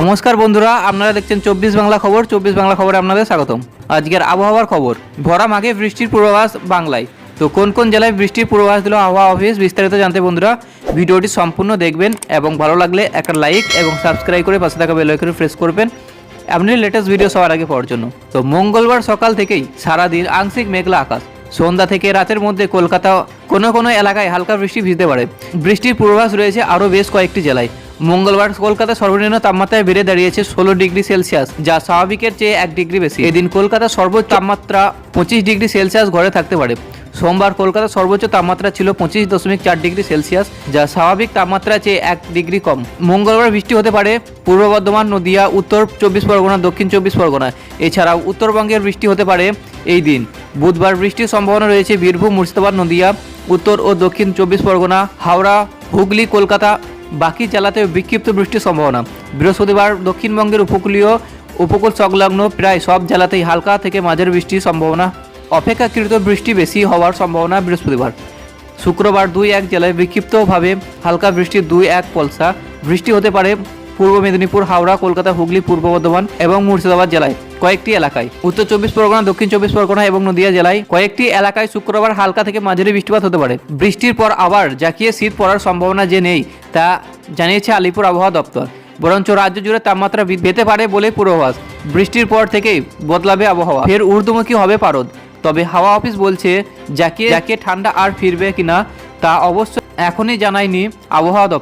নমস্কার বন্ধুরা, আপনারা দেখছেন চব্বিশ বাংলা খবর, চব্বিশ বাংলা খবরে আপনাদের স্বাগতম। আজকের আবহাওয়ার খবর, ভরা মাঘে বৃষ্টির পূর্বাভাস বাংলায়। তো কোন কোন জেলায় বৃষ্টির পূর্বাভাস দিল আবহাওয়া অফিস বিস্তারিত জানতে বন্ধুরা, ভিডিওটি সম্পূর্ণ দেখবেন এবং ভালো লাগলে একটা লাইক এবং সাবস্ক্রাইব করে পাশে থাকা বেল আইকনে প্রেস করবেন। আপনি লেটেস্ট ভিডিও সবার আগে পাওয়ার জন্য। তো মঙ্গলবার সকাল থেকেই সারাদিন আংশিক মেঘলা আকাশ। সন্ধ্যা থেকে রাতের মধ্যে কলকাতা কোনো কোনো এলাকায় হালকা বৃষ্টি ভিজতে পারে। বৃষ্টির পূর্বাভাস রয়েছে আরও বেশ কয়েকটি জেলায়। মঙ্গলবার কলকাতা সর্বনিম্ন তাপমাত্রায় বেড়ে দাঁড়িয়েছে ষোলো ডিগ্রি সেলসিয়াস, যা স্বাভাবিকের চেয়ে এক ডিগ্রি বেশি। এদিন কলকাতা সর্বোচ্চ তাপমাত্রা পঁচিশ ডিগ্রি সেলসিয়াস ঘরে থাকতে পারে। সোমবার কলকাতা সর্বোচ্চ তাপমাত্রা ছিল পঁচিশ দশমিক চার ডিগ্রি সেলসিয়াস, যা স্বাভাবিক তাপমাত্রা চেয়ে এক ডিগ্রি কম। মঙ্গলবার বৃষ্টি হতে পারে পূর্ব বর্ধমান, নদিয়া, উত্তর চব্বিশ পরগনা, দক্ষিণ চব্বিশ পরগনা। এছাড়াও উত্তরবঙ্গের বৃষ্টি হতে পারে এই দিন। বুধবার বৃষ্টির সম্ভাবনা রয়েছে বীরভূম, মুর্শিদাবাদ, নদিয়া, উত্তর ও দক্ষিণ চব্বিশ পরগনা, হাওড়া, হুগলি, কলকাতা বাকি জেলাতে বিক্ষিপ্ত বৃষ্টির সম্ভাবনা। বৃহস্পতিবার দক্ষিণবঙ্গের উপকূলীয় উপকূল সংলগ্ন প্রায় সব জেলাতেই হালকা থেকে মাঝের বৃষ্টির সম্ভাবনা। অপেক্ষাকৃত বৃষ্টি বেশি হওয়ার সম্ভাবনা বৃহস্পতিবার। শুক্রবার দুই এক জেলায় বিক্ষিপ্তভাবে হালকা বৃষ্টির দুই এক পলসা। বৃষ্টি হতে পারে পূর্ব মেদিনীপুর, হাওড়া, কলকাতা, হুগলি, পূর্ব বর্ধমান এবং মুর্শিদাবাদ জেলায়। কয়েকটি এলাকায়। উত্তর চব্বিশ পরগনা, দক্ষিণ চব্বিশ পরগনা এবং নদিয়া জেলায় কয়েকটি এলাকায় শুক্রবার হালকা থেকে মাঝারি বৃষ্টিপাত হতে পারে। বৃষ্টির পর আবার জাকিয়ে শীত পড়ার সম্ভাবনা যে নেই, তা জানিয়েছে আলিপুর আবহাওয়া দপ্তর। বরঞ্চ রাজ্য জুড়ে তাপমাত্রা পেতে পারে বলে পূর্বাভাস। বৃষ্টির পর থেকেই বদলাবে আবহাওয়া। ফের ঊর্ধ্বমুখী হবে পারদ। তবে হাওয়া অফিস বলছে, জাকিয়ে যাকে ঠান্ডা আর ফিরবে কিনা তা অবশ্য এখনই জানায়নি আবহাওয়া দপ্তর।